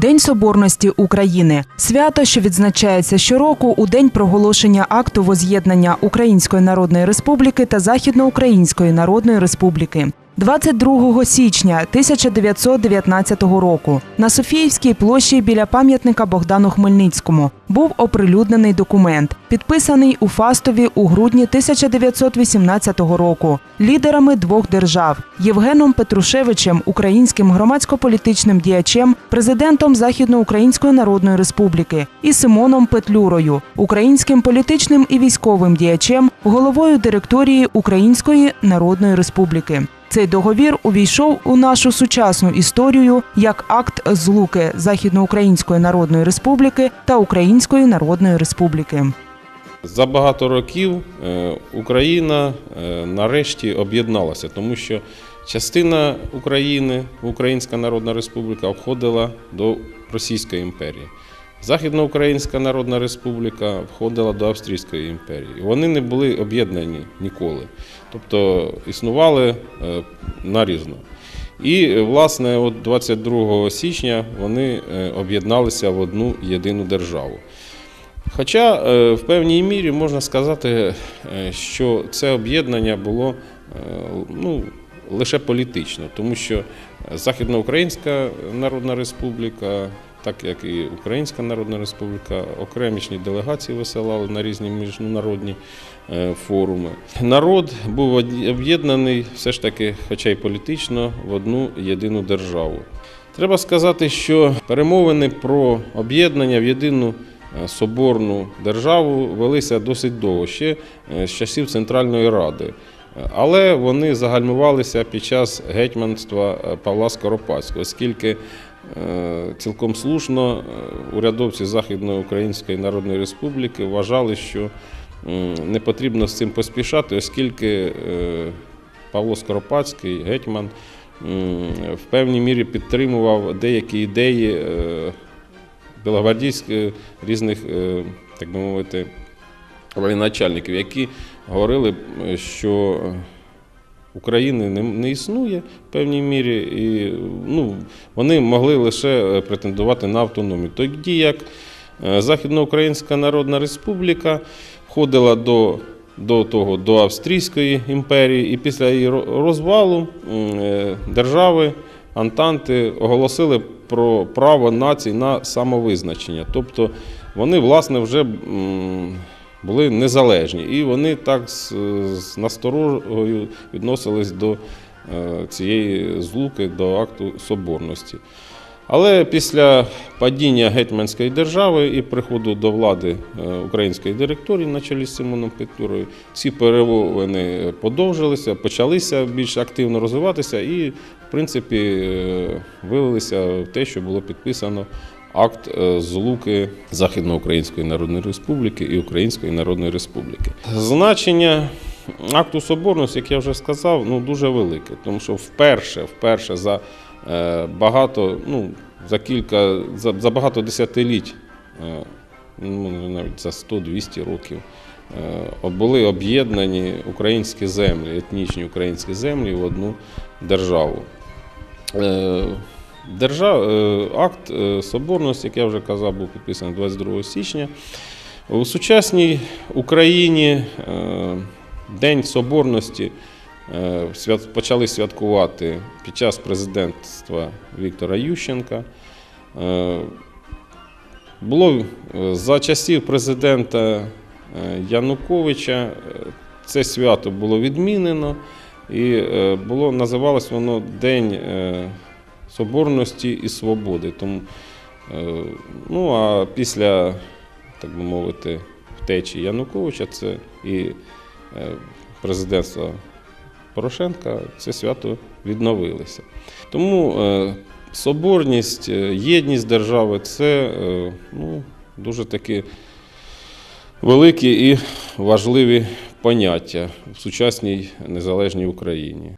День Соборності України свято, що відзначається щороку у день проголошення акту воз'єднання Української Народної Республіки та Західноукраїнської Народної Республіки. 22 січня 1919 року на Софіївській площі біля пам'ятника Богдану Хмельницькому був оприлюднений документ, підписаний у Фастові у грудні 1918 року лідерами двох держав Євгеном Петрушевичем, українським громадсько-політичним діячем, президентом Західноукраїнської Народної Республіки, і Симоном Петлюрою, українським політичним і військовим діячем, головою директорії Української Народної Республіки. Цей договір увійшов у нашу сучасну історію як акт злуки Західноукраїнської Народної Республіки та Української Народної Республіки. За багато років е, Україна е, нарешті об'єдналася, тому що частина України, Українська Народна Республіка, входила до Російської імперії. Західноукраїнська Народна Республіка входила до Австрійської імперії. Вони не були об'єднані ніколи, тобто існували е, нарізно. І, власне, от 22 січня вони е, об'єдналися в одну єдину державу. Хоча е, в певній мірі можна сказати, що це об'єднання було ну, лише політично, тому що Західноукраїнська Народна Республіка, так як і Українська Народна Республіка, окремішні делегації висилали на різні міжнародні е, форуми. Народ був об'єднаний все ж таки, хоча й політично, в одну єдину державу. Треба сказати, що перемовини про об'єднання в єдину е, соборну державу велися досить довго, ще е, з часів Центральної Ради. Але вони загальмувалися під час гетьманства Павла Скоропадського, оскільки цілком слушно е, урядовці Західноукраїнської Народної Республіки вважали, що не потрібно з цим поспішати, оскільки е, Павло Скоропадський, гетьман, в певній мірі підтримував деякі ідеї е, білогвардійських різних, е, так би мовити, воєначальників, які говорили, е, що України не, не існує в певній мірі, і ну, вони могли лише е, претендувати на автономію. Тоді як е, Західноукраїнська Народна Республіка входила до, до того до Австрійської імперії, і після її розвалу е, держави Антанти оголосили про право націй на самовизначення. Тобто вони, власне, вже були незалежні, і вони так з, з насторожою відносились до е, цієї злуки, до акту соборності. Але після падіння гетьманської держави і приходу до влади е, української директорії на чолі з Симоном Петлюрою, ці перемовини подовжилися, почалися більш активно розвиватися і, в принципі, е, вилилися в те, що було підписано акт е, злуки Західноукраїнської Народної Республіки і Української Народної Республіки. Значення акту соборності, як я вже сказав, ну дуже велике, тому що вперше, вперше за багато, ну за кілька, за, за багато десятиліть, е, ну навіть за 100-200 років. е, Були об'єднані українські землі, етнічні українські землі в одну державу. Е, Держав... е, Акт е, соборності, як я вже казав, був підписаний 22 січня. У сучасній Україні е, День Соборності е, почали святкувати під час президентства Віктора Ющенка. Е, Було е, за часів президента е, Януковича е, це свято було відмінено і е, було називалось воно День е, Соборності і Свободи. Тому, е, ну а після, так би мовити, втечі Януковича, це і е, президентства Порошенка, це свято відновилося. Тому е, соборність, е, єдність держави це е, ну, дуже такі великі і важливі поняття в сучасній незалежній Україні.